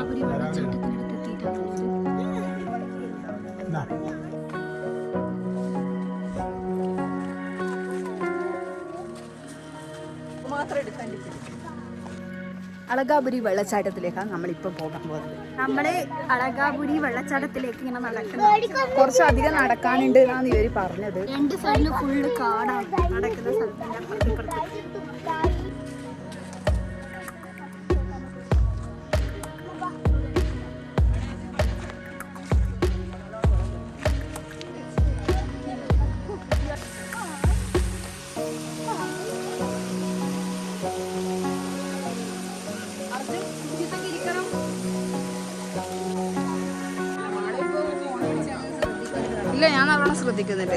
അളകാപുരി വെള്ളച്ചാട്ടത്തിനടുത്ത് നമ്മൾ അളകാപുരി വെള്ളച്ചാട്ടത്തിലേക്കാണ് നമ്മളിപ്പോൾ പോകാൻ പോകുന്നത്. നമ്മൾ അളകാപുരി വെള്ളച്ചാട്ടത്തിലേക്ക് ഇങ്ങനെ നടക്കുന്നത് കുറച്ചധികം നടക്കാനുണ്ട് എന്നാണ് ഇവർ പറഞ്ഞത്. രണ്ട് സൈഡിലും ഫുള്ള് കാടാണ് നടക്കുന്ന സ്ഥലത്തിന്റെ ഇല്ല ഞാൻ നല്ലോണം ശ്രദ്ധിക്കുന്നുണ്ട്.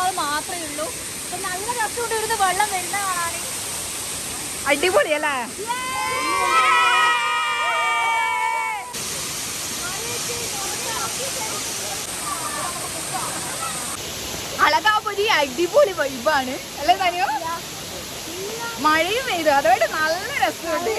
വന്ന മാത്രമേ ഉള്ളൂ. അപ്പൊ നല്ല രസമുണ്ട് ഇവിടുന്ന് വെള്ളം വരുന്ന കാണാൻ. അടിപൊളിയല്ലേ? അളകാപുരി അടിപൊളി വൈബാണ് അല്ലേ തനിയോ? മഴയും പെയ്തു. അതുകൊണ്ട് നല്ല രസമുണ്ട്.